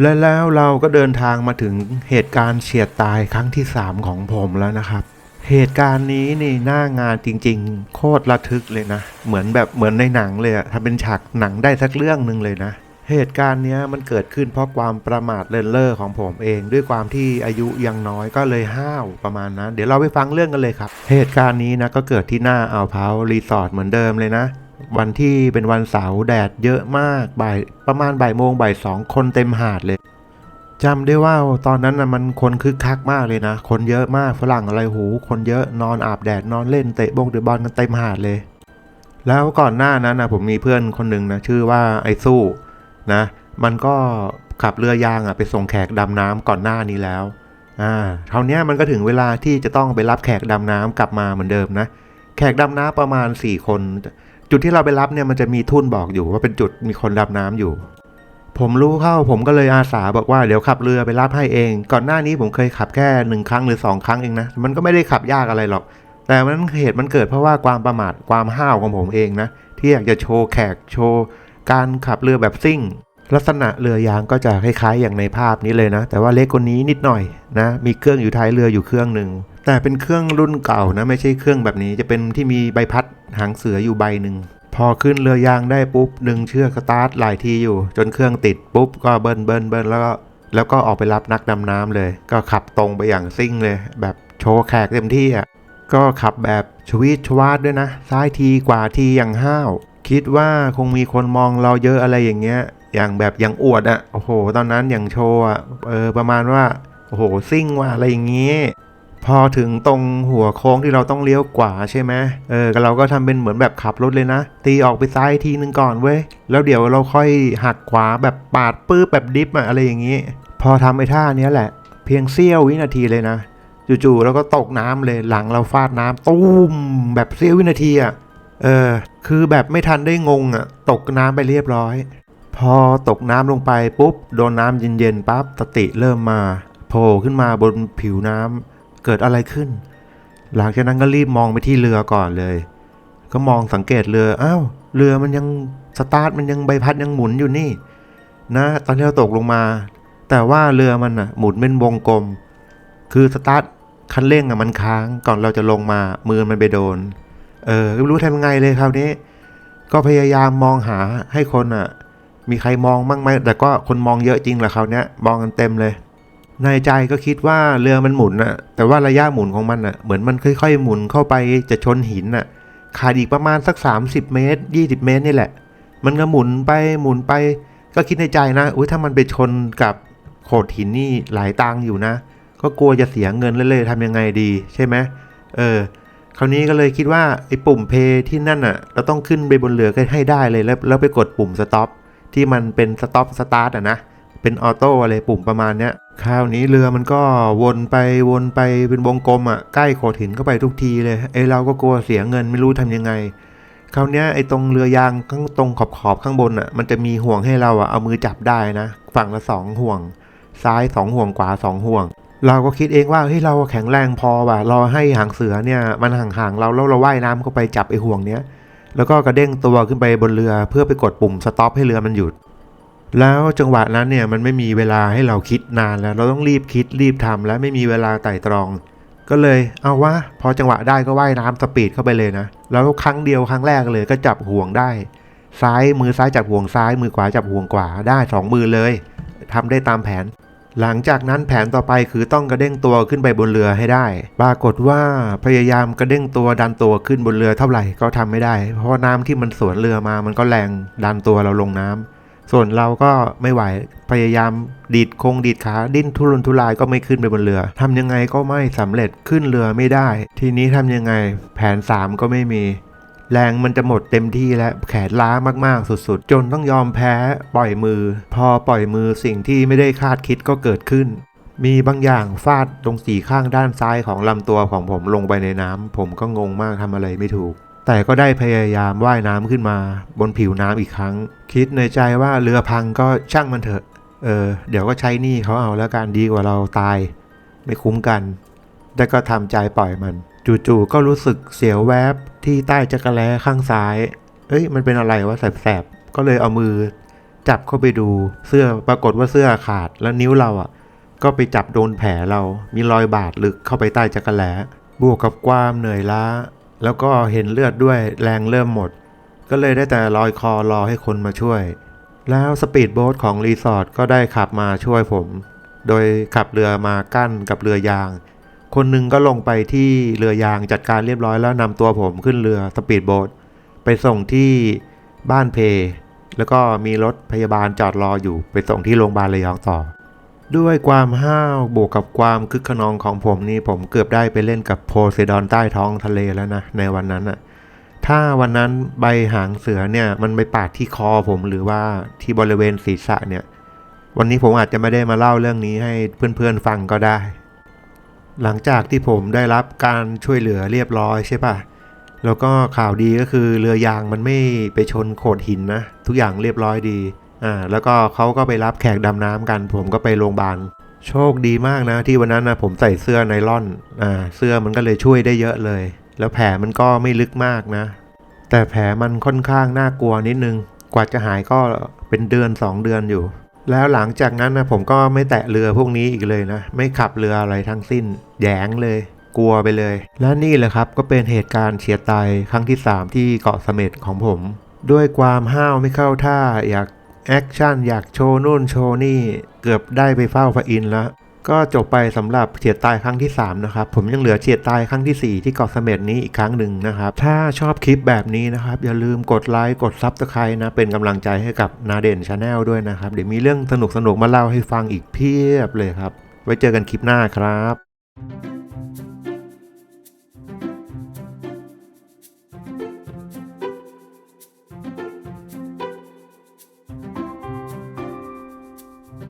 และแล้วเราก็เดินทางมาถึงเหตุการณ์เฉียดตายครั้งที่ 3 ของผมแล้วนะครับ เหตุการณ์นี้นี่หน้างานจริง ๆ โคตรระทึกเลยนะ เหมือนแบบเหมือนในหนังเลยอะถ้าเป็นฉากหนังได้สักเรื่องหนึ่งเลยนะ เหตุการณ์นี้มันเกิดขึ้นเพราะความประมาทเลินเล่อของผมเอง ด้วยความที่อายุยังน้อยก็เลยห้าวประมาณนั้น เดี๋ยวเราไปฟังเรื่องกันเลยครับ เหตุการณ์นี้นะก็เกิดที่หน้าอ่าวเพารีสอร์ทเหมือนเดิมเลยนะ วันที่เป็นวันเสาร์แดดเยอะมากบ่ายประมาณบ่ายโมงบ่ายสองคนเต็มหาดเลยจำได้ว่าตอนนั้นนะมันคนคึกคักมากเลยนะ คนเยอะมากฝรั่งอะไรหู คนเยอะนอนอาบแดดนอนเล่นเตะบงเตะบอลกันเต็มหาดเลย แล้วก่อนหน้านั้นนะผมมีเพื่อนคนหนึ่งนะชื่อว่าไอ้สู้นะ มันก็ขับเรือยางอะไปส่งแขกดำน้ำก่อนหน้านี้แล้วอ่าคราวนี้มันก็ถึงเวลาที่จะต้องไปรับแขกดำน้ำกลับมาเหมือนเดิมนะ แขกดำน้ำประมาณ 4 คน จุดที่เราไปรับเนี่ยมันจะมีทุ่นบอกอยู่ว่าเป็นจุดมีคนดำน้ำอยู่ ผมรู้เข้าผมก็เลยอาสาบอกว่าเดี๋ยวขับเรือไปรับให้เอง ก่อนหน้านี้ผมเคยขับแค่หนึ่งครั้งหรือสองครั้งเองนะ มันก็ไม่ได้ขับยากอะไรหรอก แต่มันเหตุมันเกิดเพราะว่าความประมาทความห้าวของผมเองนะ ที่อยากจะโชว์แขกโชว์การขับเรือแบบซิ่ง ลักษณะเรือยางก็จะคล้ายๆอย่างในภาพนี้เลยนะ แต่ว่าเล็กกว่านี้นิดหน่อยนะ มีเครื่องอยู่ท้ายเรืออยู่เครื่องหนึ่ง แต่เป็นเครื่องรุ่นเก่านะไม่ใช่เครื่องแบบนี้จะเป็นที่มีใบพัดหางเสืออยู่ใบหนึ่งพอขึ้นเรือยางได้ปุ๊บดึงเชือกสตาร์ทหลายทีอยู่ จนเครื่องติดปุ๊บก็เบิ้ลเบิ้ลเบิ้ลแล้วก็แล้วก็ออกไปรับนักดำน้ำเลย ก็ขับตรงไปอย่างซิ่งเลย แบบโชว์แขกเต็มที่อะก็ขับแบบชวีชวาดด้วยนะ ซ้ายทีกว่าทีอย่างห้าว คิดว่าคงมีคนมองเราเยอะอะไรอย่างเงี้ย อย่างแบบอย่างอวดอะ่ะโอ้โห ตอนนั้นอย่างโชว์อะ่ะเออประมาณว่าโอ้โหซิ่งว่าอะไรอย่างเงี้ย พอถึงตรงหัวโค้งที่เราต้องเลี้ยวขวาใช่ไหมเออเราก็ทำเป็นเหมือนแบบขับรถเลยนะ ตีออกไปซ้ายทีนึงก่อนเว้ย แล้วเดี๋ยวเราค่อยหักขวาแบบปาดปื้บแบบดิฟอะอะไรอย่างงี้ พอทำไอ้ท่าเนี้ยแหละ เพียงเสี้ยววินาทีเลยนะ จู่ๆแล้วก็ตกน้ำเลยหลังเราฟาดน้ำตุ้มแบบเสี้ยววินาทีอะเออ คือแบบไม่ทันได้งงอะ่ะตกน้ำไปเรียบร้อย พอตกน้ำลงไปปุ๊บโดนน้ำเย็นๆปั๊บสติเริ่มมาโผล่ขึ้นมาบนผิวน้ำ เกิดอะไรขึ้น หลังจากนั้นก็รีบมองไปที่เรือก่อนเลย ก็มองสังเกตเรืออ้าวเรือมันยังสตาร์ทมันยังใบพัดยังหมุนอยู่นี่ นะตอนที่เราตกลงมา แต่ว่าเรือมันอะหมุนเป็นวงกลม คือสตาร์ทคันเร่งอะมันค้างก่อนเราจะลงมามือมันไปโดน เออไม่รู้ทำยังไงเลยคราวนี้ ก็พยายามมองหาให้คนอะ มีใครมองบ้างไหมแต่ก็คนมองเยอะจริงแหละคราวนี้มองกันเต็มเลย ในใจก็คิดว่าเรือมันหมุนน่ะแต่ว่าระยะหมุนของมันอะเหมือนมันค่อยๆ หมุนเข้าไปจะชนหินน่ะขาดอีกประมาณสัก 30 เมตร 20 เมตรนี่แหละ มันก็หมุนไปหมุนไป ก็คิดในใจนะอุ้ยถ้ามันไปชนกับโขดหินนี่หลายตังอยู่นะ ก็กลัวจะเสียเงินเลยๆทำยังไงดีใช่ไหมเออคราวนี้ก็เลยคิดว่าไอ้ปุ่มเพย์ที่นั่นอะ เราต้องขึ้นไปบนเรือให้ได้เลยแล้วแล้วไปกดปุ่มสต็อปที่มันเป็นสต็อปสตาร์ทอะนะเป็นออโต้อะไรปุ่มประมาณเนี้ย คราวนี้เรือมันก็วนไปวนไปเป็นวงกลมอะใกล้โขดหินเข้าไปทุกทีเลยไอเราก็กลัวเสียเงินไม่รู้ทำยังไงคราวนี้ไอ้ตรงเรือยางข้างตรงขอบขอบข้างบนอะมันจะมีห่วงให้เราอะเอามือจับได้นะ ฝั่งละสองห่วง ซ้ายสองห่วงขวาสองห่วง เราก็คิดเองว่าเฮ้ยเราแข็งแรงพอว่ะรอให้หางเสือเนี่ยมันห่างๆเราแล้วเราว่ายน้ำเข้าไปจับไอ้ห่วงเนี้ยแล้วก็กระเด้งตัวขึ้นไปบนเรือเพื่อไปกดปุ่มสต็อปให้เรือมันหยุด แล้วจังหวะนั้นเนี่ยมันไม่มีเวลาให้เราคิดนานแล้ว เราต้องรีบคิดรีบทำและไม่มีเวลาไต่ตรอง ก็เลยเอาวะพอจังหวะได้ก็ว่ายน้ำสปีดเข้าไปเลยนะแล้วครั้งเดียวครั้งแรกเลยก็จับห่วงได้ ซ้ายมือซ้ายจับห่วงซ้าย มือขวาจับห่วงขวาได้สองมือเลยทำได้ตามแผน หลังจากนั้นแผนต่อไปคือต้องกระเด้งตัวขึ้นไปบนเรือให้ได้ ปรากฏว่าพยายามกระเด้งตัวดันตัวขึ้นบนเรือเท่าไหร่ก็ทำไม่ได้ เพราะว่าน้ำที่มันสวนเรือมามันก็แรงดันตัวเราลงน้ำ ส่วนเราก็ไม่ไหวพยายามดีดคงดีดขาดิ้นทุรนทุรายก็ไม่ขึ้นไปบนเรือทำยังไงก็ไม่สำเร็จขึ้นเรือไม่ได้ ทีนี้ทำยังไงแผน 3 ก็ไม่มี แรงมันจะหมดเต็มที่แล้วแขนล้ามากๆสุดๆ จนต้องยอมแพ้ปล่อยมือ พอปล่อยมือสิ่งที่ไม่ได้คาดคิดก็เกิดขึ้นมีบางอย่างฟาดตรงสีข้างด้านซ้ายของลำตัวของผมลงไปในน้ำผมก็งงมากทำอะไรไม่ถูก แต่ก็ได้พยายามว่ายน้ำขึ้นมาบนผิวน้ำอีกครั้ง คิดในใจว่าเรือพังก็ช่างมันเถอะ เออ เดี๋ยวก็ใช้หนี้เขาเอาแล้วกันดีกว่าเราตาย ไม่คุ้มกัน แต่ก็ทำใจปล่อยมัน จู่ๆก็รู้สึกเสียวแวบที่ใต้จักรแล้ข้างซ้าย เอ้ย มันเป็นอะไรวะแสบๆ ก็เลยเอามือ จับเข้าไปดูเสื้อปรากฏว่าเสื้อขาดแล้วนิ้วเราอะ ก็ไปจับโดนแผลเรา มีรอยบาดลึกเข้าไปใต้จักรแหลบวกกับความเหนื่อยล้า แล้วก็เห็นเลือดด้วยแรงเริ่มหมด ก็เลยได้แต่ลอยคอรอให้คนมาช่วย แล้วสปีดโบ๊ทของรีสอร์ทก็ได้ขับมาช่วยผม โดยขับเรือมากั้นกับเรือยาง คนหนึ่งก็ลงไปที่เรือยางจัดการเรียบร้อยแล้วนำตัวผมขึ้นเรือสปีดโบ๊ทไปส่งที่บ้านเพ แล้วก็มีรถพยาบาลจอดรออยู่ไปส่งที่โรงพยาบาลระยองต่อ ด้วยความห้าวบวกกับความคึกขนองของผมนี่ผมเกือบได้ไปเล่นกับโพไซดอนใต้ท้องทะเลแล้วนะในวันนั้นอะถ้าวันนั้นใบหางเสือเนี่ยมันไปปาดที่คอผมหรือว่าที่บริเวณศีรษะเนี่ย วันนี้ผมอาจจะไม่ได้มาเล่าเรื่องนี้ให้เพื่อนๆฟังก็ได้ หลังจากที่ผมได้รับการช่วยเหลือเรียบร้อยใช่ปะแล้วก็ข่าวดีก็คือเรือยางมันไม่ไปชนโขดหินนะ ทุกอย่างเรียบร้อยดี อ่าแล้วก็เขาก็ไปรับแขกดำน้ำกัน ผมก็ไปโรงพยาบาลโชคดีมากนะ ที่วันนั้นนะผมใส่เสื้อไนล่อนอ่าเสื้อมันก็เลยช่วยได้เยอะเลย แล้วแผลมันก็ไม่ลึกมากนะ แต่แผลมันค่อนข้างน่ากลัวนิดนึง กว่าจะหายก็เป็นเดือน 2 เดือนอยู่ แล้วหลังจากนั้นนะผมก็ไม่แตะเรือพวกนี้อีกเลยนะ ไม่ขับเรืออะไรทั้งสิ้น แยงเลย กลัวไปเลย และนี่แหละครับก็เป็นเหตุการณ์เฉียดตายครั้งที่ 3 ที่เกาะเสม็ดของผม ด้วยความห้าวไม่เข้าท่าอยาก แอคชั่นอยากโชว์นู่นโชว์นี่ เกือบได้ไปเฝ้าพระอินทร์แล้ว ก็จบไปสำหรับเฉียดตายครั้งที่ 3 นะครับ ผมยังเหลือเฉียดตายครั้งทีสี่ 4 ที่เกาะเสม็ดนี้อีกครั้งหนึ่งนะครับ ถ้าชอบคลิปแบบนี้นะครับ อย่าลืมกดไลค์กดซับสไครต์นะ เป็นกำลังใจให้กับนาเด่นชาแนลด้วยนะครับ เดี๋ยวมีเรื่องสนุกๆมาเล่าให้ฟังอีกเพียบเลยครับ ไว้เจอกันคลิปหน้าครับ